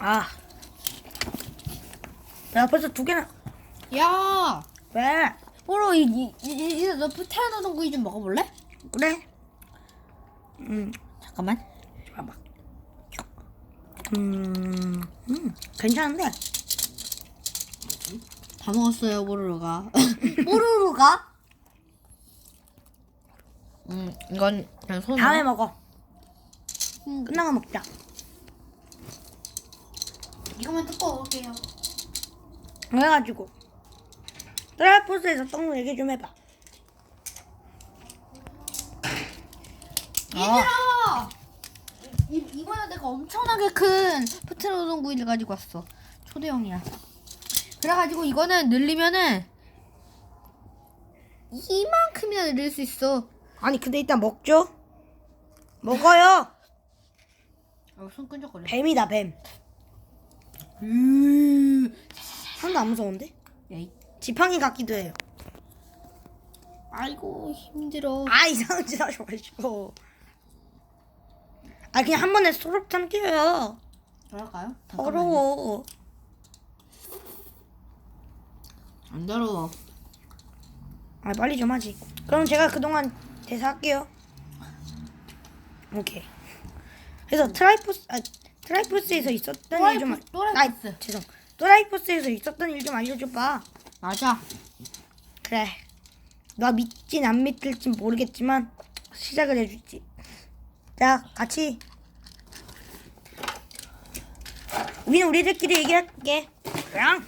아. 야, 벌써 두 개나. 야, 왜? 뽀로 이, 이, 이, 이, 너 테라노 동구이 좀 먹어볼래? 그래? 음, 잠깐만. 봐봐. 음, 음, 괜찮은데? 다 먹었어요, 뽀로로가. 뽀로로가? 음, 이건 그냥 손으로. 다음에 먹어. 음, 끝나고 먹자. 이거만 뜯고 먹을게요. 그래가지고. 트라이포스에서 떡 얘기 좀 해봐. 얘들아! 이, 이번에 내가 엄청나게 큰 포테로 동구이를 가지고 왔어. 초대형이야. 그래가지고 이거는 늘리면은 이만큼이나 늘릴 수 있어. 아니, 근데 일단 먹죠? 먹어요! 어, 손 끈적거려. 뱀이다, 뱀. 으... 하나도 안 무서운데? 야, 이- 지팡이 같기도 해요. 아이고 힘들어. 아, 이상한 짓 하지 마시고. 아, 그냥 한 번에 소록 삼켜요. 그럴까요? 더러워. 안 더러워. 아, 빨리 좀 하지. 그럼 제가 그동안 대사 할게요. 오케이. 그래서 트라이포스, 아, 트라이포스에서 있었던 일 좀, 트라이포- 트라이포스. 아, 죄송. 트라이포스에서 있었던 일 좀 알려줘봐. 맞아. 그래. 너 믿진 안 믿을진 모르겠지만 시작을 해주지. 자, 같이. 우리는 우리들끼리 얘기할게. 그냥.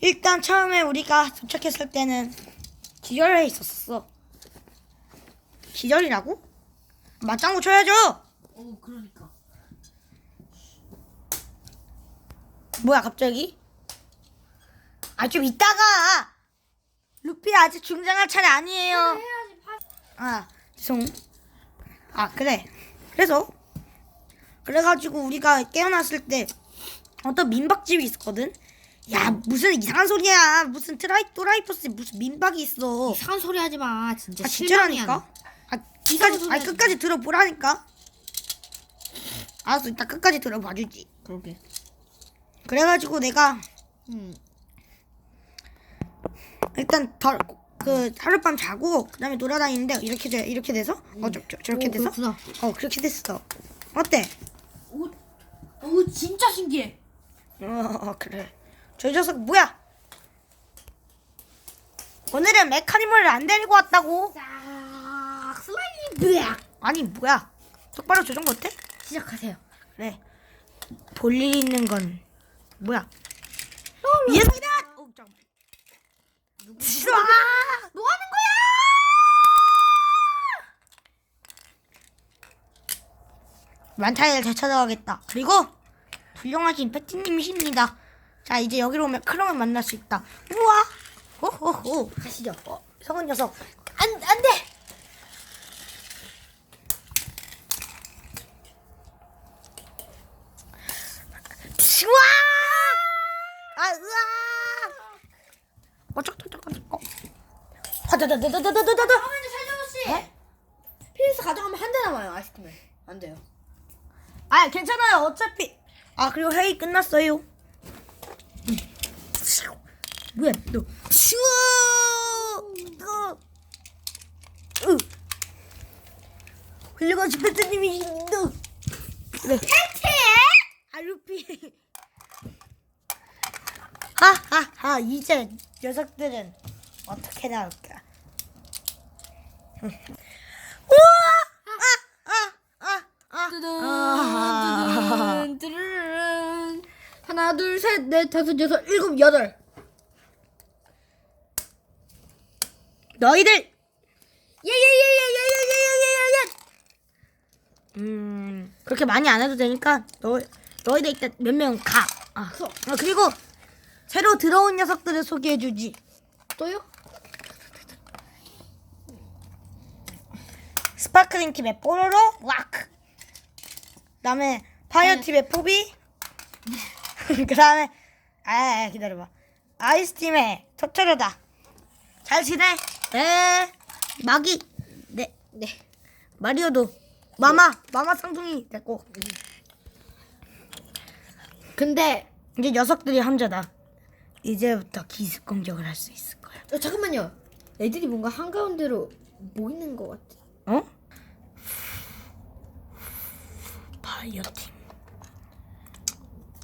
일단 처음에 우리가 도착했을 때는 기절해 있었어. 기절이라고? 맞장구 쳐야죠. 어 그러니까. 뭐야 갑자기? 아 좀 이따가. 루피 아직 중장할 차례 아니에요. 해야지 파. 아, 죄송. 아, 그래. 그래서 그래가지고 우리가 깨어났을 때 어떤 민박집이 있었거든. 야, 무슨 이상한 소리야. 무슨 트라이 또라이퍼스 무슨 민박이 있어. 이상한 소리 하지 마. 진짜 아, 실망이야. 진짜라니까. 아, 이상한 끝까지, 소리 아, 하지 끝까지 들어보라니까. 알았어, 이따 끝까지 들어봐주지. 그러게. 그래가지고 내가 음. 일단 덜, 그 하룻밤 자고 그 다음에 돌아다니는데 이렇게 돼 이렇게 돼서 어 저, 저, 저렇게 오, 돼서 그렇구나. 어 그렇게 됐어. 어때? 오, 오 진짜 신기해. 어, 그래. 저 녀석 뭐야? 오늘은 메카니멀을 안 데리고 왔다고? 싹 슬라임 으악. 아니 뭐야? 똑바로 조정 못해? 시작하세요. 그래. 볼일 있는 건 뭐야? 예습이다. 어, 잠깐만. 싫어. 뭐 하는 거야? 만타이를 되찾아가겠다. 그리고 훌륭하신 패티님이십니다. 자 이제 여기로 오면 크롱을 만날 수 있다. 우와. 호호호. 가시죠. 어, 성은 녀석. 안, 안 돼! 우와! 아, 으아! 어, 쩍, 쩍. 어. 화다다다다다다다다. 네? PS 가져가면 한 대 남아요, 아이스크림. 안 돼요. 아, 괜찮아요. 어차피. 아, 그리고 회의 끝났어요. 음. 뭐야, 너. 슈어! 너. 으. 훌륭하신 패트님이십니다. 그래. 패티! 아, 루피. 하하하, 이제 녀석들은 어떻게 나올까? 우와! 하나, 둘, 셋, 넷, 다섯, 여섯, 일곱, 여덟. 너희들! 예, 예예예예예예예예예. 음, 그렇게 많이 안 해도 되니까 너, 너희들 일단 몇 명 가. 아, 그럼. 아, 그리고 새로 들어온 녀석들을 소개해주지. 또요? 스파클링 팀의 뽀로로, 와크. 그 다음에 파이어 팀의 포비. 그 다음에, 아, 기다려봐. 아이스 팀의 토토로다. 잘 지내? 네. 마기. 네. 네. 마리오도. 마마. 마마 쌍둥이 됐고. 근데 이제 녀석들이 함자다. 이제부터 기습 공격을 할 수 있을 거야. 어, 잠깐만요. 애들이 뭔가 한가운데로 모이는 것 같아. 어? 파이어 팀.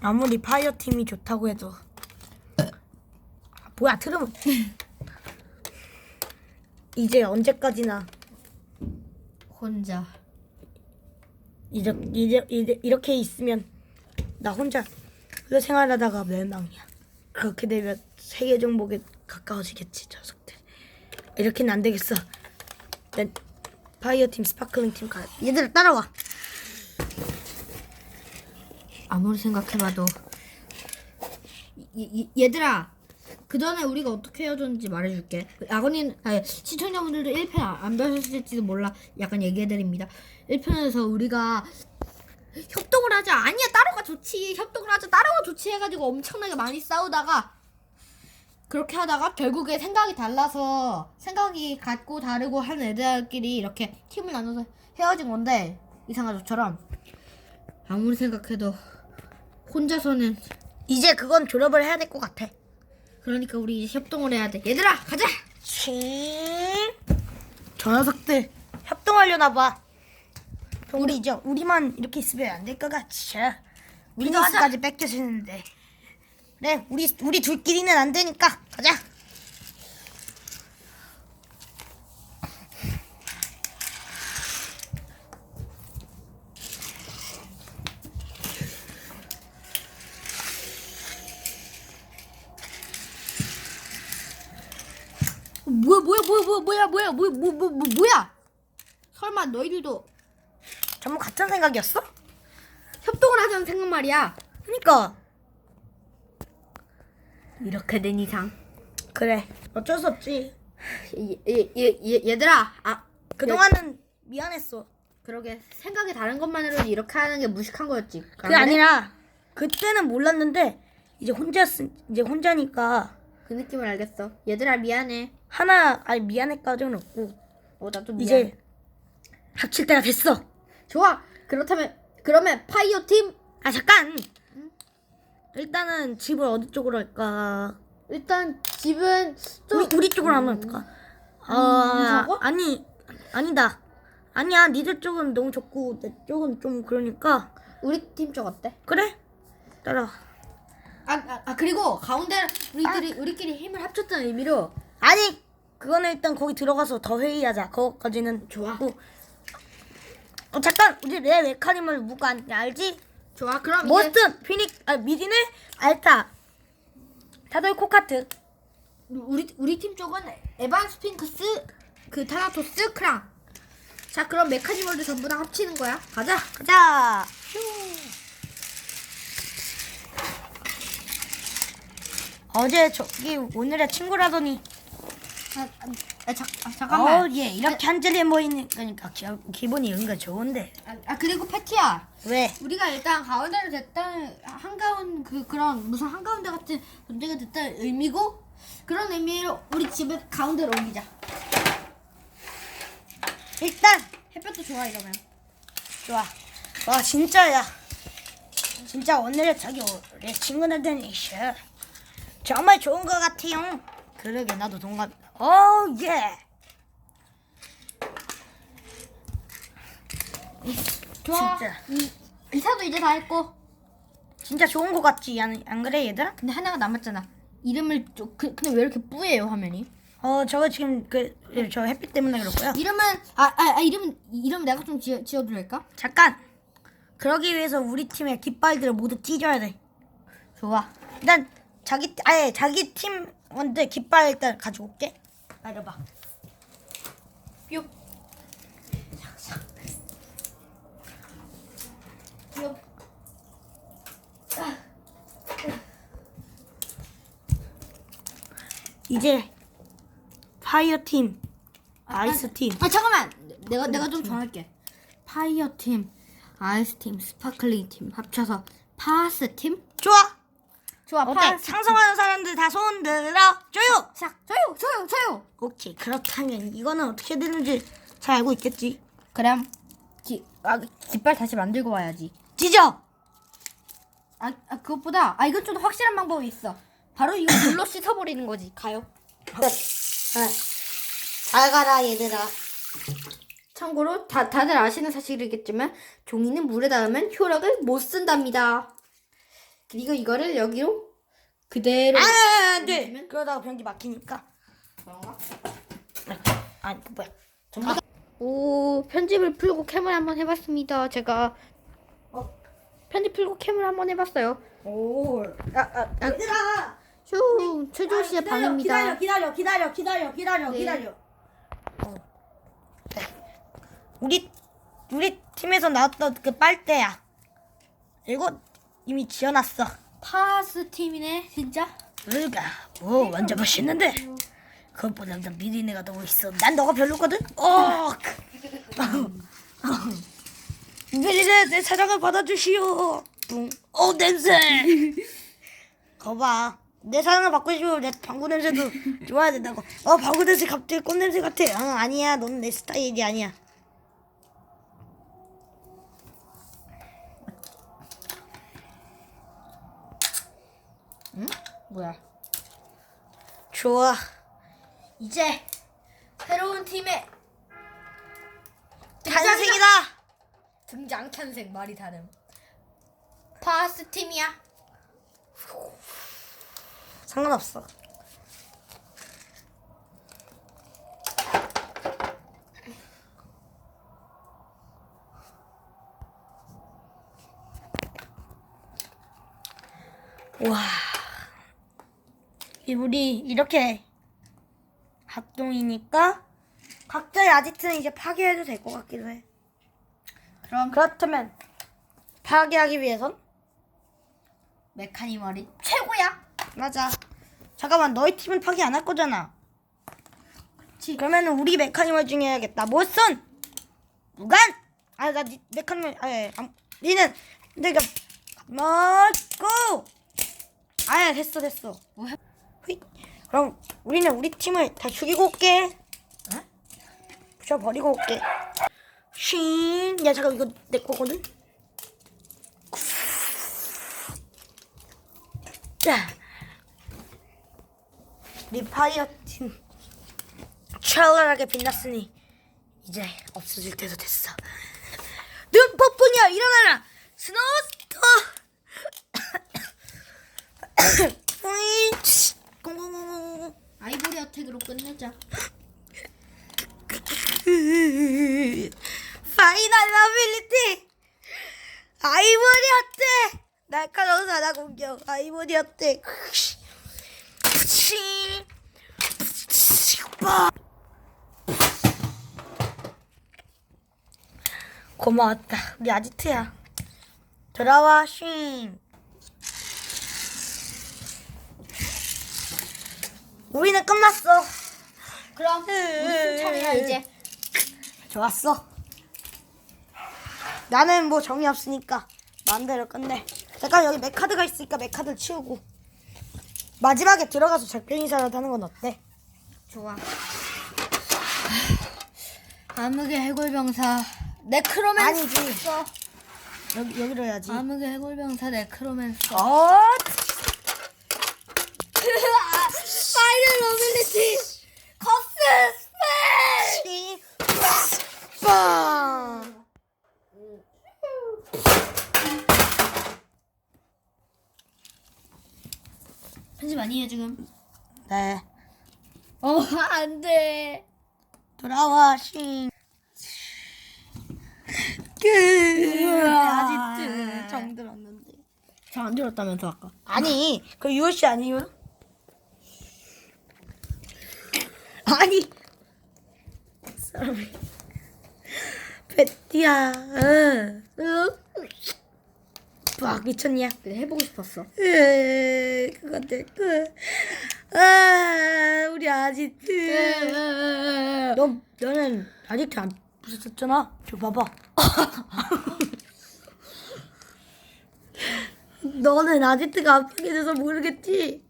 아무리 파이어 팀이 좋다고 해도 아, 뭐야 트름은 이제 언제까지나 혼자. 이제 이제 이제 이렇게 있으면 나 혼자 그 생활하다가 멸망이야. 그렇게 되면 세계 정복에 가까워지겠지 녀석들. 이렇게는 안 되겠어. 난 파이어 팀, 스파클링 팀 가. 얘들 따라와. 아무리 생각해봐도 이- 이- 얘들아 그 전에 우리가 어떻게 헤어졌는지 말해줄게 아버님 아니 시청자분들도 1편 안 보셨을지도 몰라 약간 얘기해드립니다 1편에서 우리가 협동을 하자 아니야 따로가 좋지 협동을 하자 따로가 좋지 해가지고 엄청나게 많이 싸우다가 그렇게 하다가 결국에 생각이 달라서 생각이 같고 다르고 한 애들끼리 이렇게 팀을 나눠서 헤어진 건데 이상하죠처럼 아무리 생각해도 혼자서는 이제 그건 졸업을 해야 될 것 같아. 그러니까 우리 이제 협동을 해야 돼. 얘들아 가자. 칭. 저 녀석들 협동하려나 봐. 우리 이제 우리만 이렇게 있으면 안 될것 하자. 미니스까지 뺏겨지는데. 그래, 우리 우리 둘끼리는 안 되니까 가자. 어, 뭐야 뭐야 뭐야 뭐야 뭐야 뭐야 뭐야 뭐, 뭐, 뭐, 뭐야? 설마 너희들도 전부 같은 생각이었어? 협동을 하자는 생각 말이야. 그러니까 이렇게 된 이상 그래 어쩔 수 없지. 얘, 얘, 얘, 얘, 얘들아 아 그동안은 미안했어. 그러게 생각이 다른 것만으로 이렇게 하는 게 무식한 거였지. 그게 아니라 그때는 몰랐는데 이제 혼자 쓰, 이제 혼자니까 그 느낌을 알겠어. 얘들아 미안해. 하나 아니 미안해까지는 없고 어 나도 미안해. 이제 합칠 때가 됐어. 좋아. 그렇다면 그러면 파이어 팀 아 잠깐. 일단은 집을 어디 쪽으로 할까? 일단 집은 좀 우리 우리 쪽으로 하면 어떨까? 아 저거? 아니 아니다. 아니야 니들 쪽은 너무 좋고 내 쪽은 좀 그러니까 우리 팀 쪽 어때? 그래 따라. 아, 아, 아 그리고 가운데 우리들이 우리끼리 힘을 합쳤다는 의미로 아니 그거는 일단 거기 들어가서 더 회의하자. 그거까지는 좋아. 좋고. 어 잠깐. 우리 내 메카님을 누가 안 알지? 좋아 그럼 이제 피닉 아 미디네 알타. 다들 코카트. 우리 우리 팀 쪽은 에반 스핑크스 그 타나토스 크랑. 자 그럼 메카니멀도 전부 다 합치는 거야. 가자. 가자. 어제 저기 오늘의 친구라더니. 아, 아, 아, 자, 아 잠깐만 어, 예, 이렇게 한 자리에 모이는 거니까 기, 기분이 은근 좋은데. 아, 아 그리고 패티야 왜? 우리가 일단 가운데로 됐다는 한가운 그 그런 무슨 한가운데 같은 존재가 됐다는 의미고 그런 의미로 우리 집을 가운데로 옮기자 일단 햇볕도 좋아 이러면 좋아. 와 진짜야. 진짜 오늘의 저기 우리 친구들한테는 셔. 정말 좋은 것 같아요. 그러게 나도 동감. 오 예. 좋아 진짜. 이, 이사도 이제 다 했고 진짜 좋은 것 같지? 안, 안 그래 얘들아? 근데 하나가 남았잖아 이름을 좀 그, 근데 왜 이렇게 뿌예요 화면이 어 저거 지금 그 저 햇빛 때문에 그렇고요. 이름은 아, 아, 아 이름 이름 내가 좀 지어 지어도 될까? 잠깐. 그러기 위해서 우리 팀의 깃발들을 모두 찢어야 돼. 좋아. 일단 자기 아예 자기 팀원들 깃발 일단 가지고 올게. 기다려봐. 뿅. 뿅. 이제 파이어 팀, 아이스 팀. 아 잠깐만. 내가 내가 좀 정할게. 파이어 팀, 아이스 팀, 스파클링 팀 합쳐서 파스 팀? 좋아. 좋아. 어때? 파스. 상상하는 사람들 다 손 들어. 줘요. 자, 저요, 저요, 저요. 오케이. 그렇다면 이거는 어떻게 되는지 잘 알고 있겠지. 그럼 기, 아, 깃발 다시 만들고 와야지. 찢어. 아, 아 그것보다 아 이건 좀더 확실한 방법이 있어. 바로 이거 물로 씻어버리는 거지. 가요. 잘 가라 얘들아. 참고로 다 다들 아시는 사실이겠지만 종이는 물에 닿으면 효력을 못 쓴답니다. 그리고 이거를 여기로 그대로 아, 안 돼. 그러다가 변기 막히니까. 그런가? 아, 그 뭐야? 전부 다. 오 편집을 풀고 캠을 한번 해봤습니다. 제가 어, 편집 풀고 캠을 한번 해봤어요. 오. 아, 아, 얘들아. 휴 최조 씨의 기다려, 방입니다. 기다려, 기다려, 기다려, 기다려, 네. 기다려. 어. 네. 우리 우리 팀에서 나왔던 그 빨대야. 이거 이미 지어놨어. 파스 팀이네 진짜. 그러니까 오 완전 멋있는데. 그것보다 난 미리네가 너무 있어. 난 너가 별로거든. 어. 미리네 내 사랑을 받아주시오. 뿡. 어 냄새. 거봐. 내 사랑을 받고 싶으면 내 방구 냄새도 좋아야 된다고. 어 방구 냄새 갑자기 꽃 냄새 같아. 어, 아니야. 너는 내 스타일이 아니야. 뭐야? 좋아. 이제 새로운 팀의 탄생이다. 등장 탄생 말이 다름. 파스 팀이야. 상관없어. 와, 이 우리 이렇게 합동이니까 각자의 아지트는 이제 파괴해도 될 것 같기도 해. 그럼 그렇다면 파괴하기 위해선 메카니멀이 최고야. 맞아. 잠깐만 너희 팀은 파괴 안 할 거잖아. 그러면은 우리 메카니멀 중에 해야겠다. 모슨 무간. 아나 메카니멀 아예 니는 내가 맞고. 아야 됐어 됐어. 뭐 해? 휘. 그럼 우리는 우리 팀을 다 죽이고 올게. 어? 부셔 버리고 올게. 쉰. 야 잠깐 이거 내 거거든. 자. 우리 파이어 팀 찬란하게 빛났으니 이제 없어질 때도 됐어. 눈폭풍이야 일어나라. 스노우스토. 공공공공. 아이보리 어택으로 끝내자. 파이널 어빌리티 아이보리 어때? 날카로운 사다 공격 아이보리 어때? 고마웠다 우리 아지트야 돌아와 쉰 우리는 끝났어 그럼 무슨 차례야 이제. 좋았어. 나는 뭐 정이 없으니까 마음대로 끝내. 잠깐 여기 메카드가 있으니까 메카드 치우고 마지막에 들어가서 작별 인사라도 하는 건 어때? 좋아. 암흑의 해골병사 네크로맨서. 아니지. 여기 여기로 해야지. 암흑의 해골병사 네크로맨서. 어? 파이널 어빌리티 커스 스펠. 빵. 아니에요 지금? 네. 어 안 돼. 돌아와 싱. 끝. 아지트 정 들었는데. 잘 안 들었다면서 아까. 아니, 그 유호 씨 아니에요? 아니, 사람이 베티야, 응, 응, 막 미쳤냐? 그래 해보고 싶었어. 으, 그거 됐고, 아, 우리 아지트. 너 너는 아지트 안 부셨었잖아. 저 봐봐. 너는 아지트가 아프게 돼서 모르겠지?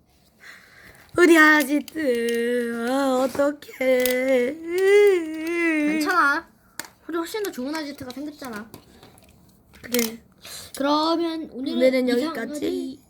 우리 아지트 어, 어떡해 괜찮아. 우리 훨씬 더 좋은 아지트가 생겼잖아. 그래 그러면 오늘은, 오늘은 여기까지.